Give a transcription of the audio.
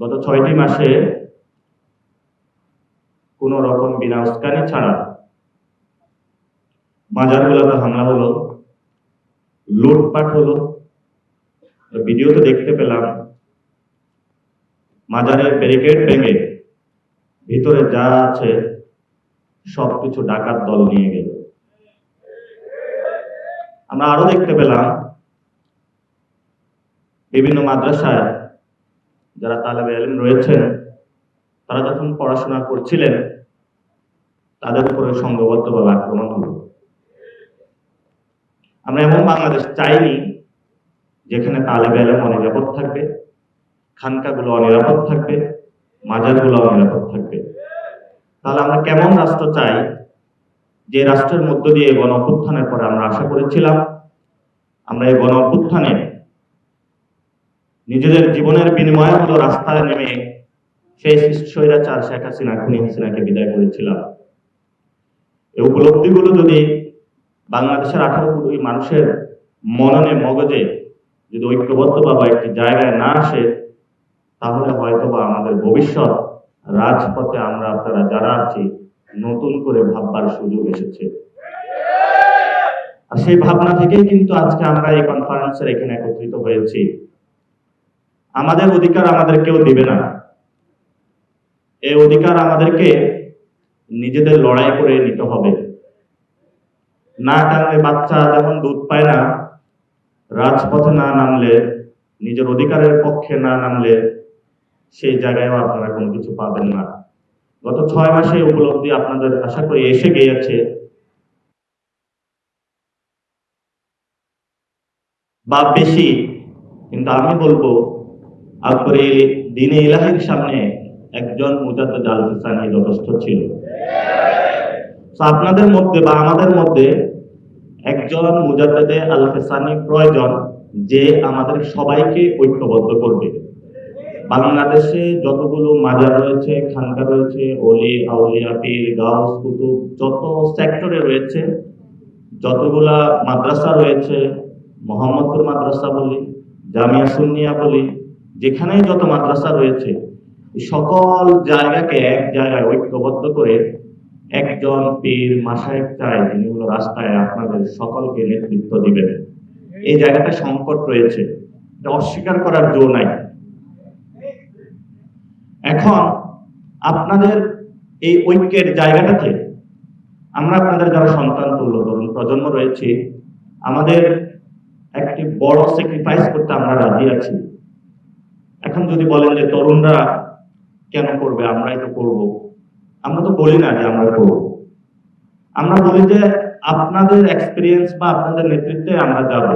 গত ছয়টি মাসে কোন রকম বিনা উস্কানি ছাড়া মাজারগুলোতে হামলা হলো, লুটপাট হলো। ভিডিওতে দেখতে পেলাম, মাজারের ব্যারিকেড ভেঙে ভিতরে যা আছে সবকিছু ডাকাত দল নিয়ে গেল। আমরা আরও দেখতে পেলাম, বিভিন্ন মাদ্রাসায় যারা তালেবে আলিম রয়েছেন, তারা যখন পড়াশোনা করছিলেন, তাদের উপরে সংঘবদ্ধভাবে আক্রমণ হলো। আমরা এমন বাংলাদেশ চাইনি, যেখানে তালেবে আলিম অনিরাপদ থাকবে, খানকাগুলো অনিরাপদ থাকবে, মাজারগুলো অনিরাপদ থাকবে। তাহলে আমরা কেমন রাষ্ট্র চাই? যে রাষ্ট্রের মধ্য দিয়ে গণ পরে আমরা আশা করেছিলাম, আমরা এই গণ নিজেদের জীবনের বিনিময়ে হলো রাস্তায় নেমে সেই স্বৈরাচার শেখ হাসিনা, খুনি হাসিনাকে বিদায় করেছিলাম। এই উপলব্ধিগুলো যদি বাংলাদেশের আঠারো কোটি মানুষের মননে, মগজে যদি ঐক্যবদ্ধভাবে একটি জায়গায় না আসে, তাহলে হয়তো বা আমাদের ভবিষ্যৎ রাজপথে আমরা আপনারা যারা আছি, নতুন করে ভাববার সুযোগ এসেছে। আর সেই ভাবনা থেকেই কিন্তু আজকে আমরা এই কনফারেন্সের এখানে একত্রিত হয়েছি। আমাদের অধিকার আমাদের কেউ দিবে না। এই অধিকার আমাদেরকে নিজেদের লড়াই করে নিতে হবে। না টানলে বাচ্চা যেমন দুধ পায় না, রাজপথে না নামলে, নিজের অধিকারের পক্ষে না নামলে সেই জায়গায়ও আপনারা কোনো কিছু পাবেন না। গত ছয় মাসে উপলব্ধি আপনাদের আশা করি এসে গিয়েছে। বা বেশি, কিন্তু আমি বলব এই দিনে ইলাহির সামনে একজন মুজাদ্দিদ আল যথেষ্ট ছিল। আপনাদের মধ্যে বা আমাদের মধ্যে একজন মুজাদ্দিদে আল প্রয়োজন যে আমাদের সবাইকে ঐক্যবদ্ধ করবে। বাংলাদেশে যতগুলো মাজার রয়েছে, খানকা রয়েছে ওলি আউলিয়া, পীর, গাউস, কুতুব, যত সেক্টরে রয়েছে, যতগুলা মাদ্রাসা রয়েছে, মোহাম্মদপুর মাদ্রাসা বলি, জামিয়া সুন্নিয়া বলি যেখানেই যত মাদ্রাসা রয়েছে, সকল জায়গাকে এক জায়গায় ঐক্যবদ্ধ করে একজন পীর মাসায় চায় যিনি হলো রাস্তায় আপনাদের সকলকে নেতৃত্ব দিবেন। এই জায়গাটা সংকট রয়েছে। এটা অস্বীকার করার জো নাই। এখন আপনাদের এই ঐক্যের জায়গাটাতে আমরা আপনাদের যারা সন্তান তুল্য, তরুণ প্রজন্ম রয়েছে, আমাদের একটি বড় স্যাক্রিফাইস করতে আমরা রাজি আছি। এখন যদি বলেন যে তরুণরা কেন করবে, আমরাই তো করব। আমরা তো বলি না যে আমরা করব। আমরা বলি যে আপনাদের এক্সপিরিয়েন্স বা আপনাদের নেতৃত্বে আমরা যাব।